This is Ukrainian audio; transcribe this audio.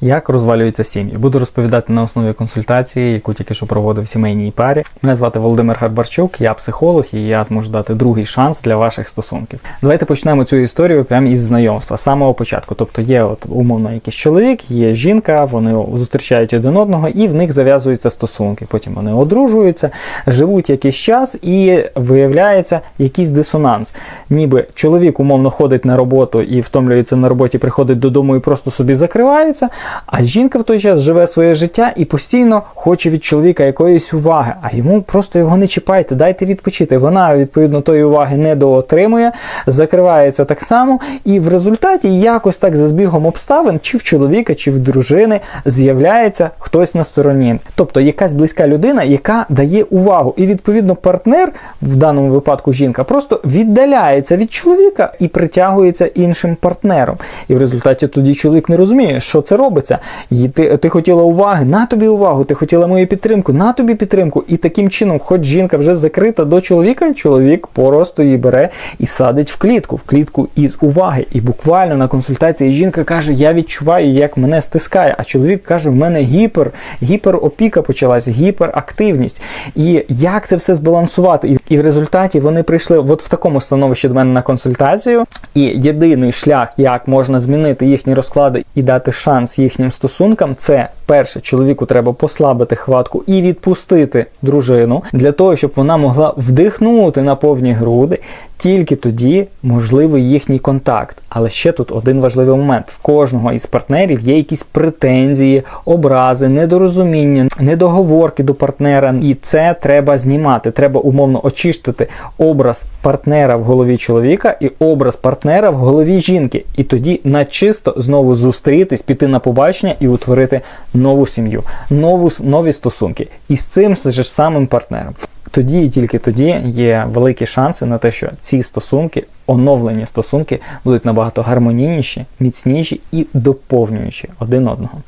як розвалюються сім'ї. Буду розповідати на основі консультації, яку тільки що проводив сімейній парі. Мене звати Володимир Гарбарчук, я психолог, і я зможу дати другий шанс для ваших стосунків. Давайте почнемо цю історію прямо із знайомства, з самого початку. Тобто є от умовно якийсь чоловік, є жінка, вони зустрічають один одного, і в них зав'язуються стосунки. Потім вони одружуються, живуть якийсь час, і виявляється якийсь дисонанс. Ніби чоловік умовно ходить на роботу і втомлюється на роботі, приходить додому і просто собі закривається. А жінка в той час живе своє життя і постійно хоче від чоловіка якоїсь уваги, а йому просто його не чіпайте, дайте відпочити. Вона відповідно тої уваги не доотримує, закривається так само, і в результаті якось так за збігом обставин, чи в чоловіка, чи в дружини з'являється хтось на стороні. Тобто якась близька людина, яка дає увагу. І відповідно партнер, в даному випадку жінка, просто віддаляється від чоловіка і притягується іншим партнером. І в результаті тоді чоловік не розуміє, що це робиться. І ти, ти хотіла уваги, на тобі увагу, ти хотіла мою підтримку, на тобі підтримку. І таким чином, хоч жінка вже закрита до чоловіка, чоловік просто її бере і садить в клітку, в клітку із уваги. І буквально на консультації жінка каже: Я відчуваю, як мене стискає. А чоловік каже: в мене гіпер, гіперопіка почалась, гіперактивність. І як це все збалансувати? І, в результаті вони прийшли от в такому становищі до мене на консультацію. І єдиний шлях, як можна змінити їхні розклади і дати шанс їхнім стосункам, це перше, чоловіку треба послабити хватку і відпустити дружину для того, щоб вона могла вдихнути на повні груди. Тільки тоді можливий їхній контакт. Але ще тут один важливий момент: в кожного із партнерів є якісь претензії, образи, недорозуміння, недоговорки до партнера, і це треба знімати. Треба умовно очистити образ партнера в голові чоловіка і образ партнера в голові жінки. І тоді на чисто знову зустрітись, піти на побачення і утворити нову сім'ю, нову нові стосунки із цим же ж самим партнером. Тоді і тільки тоді є великі шанси на те, що ці стосунки, оновлені стосунки, будуть набагато гармонійніші, міцніші і доповнюючі один одного.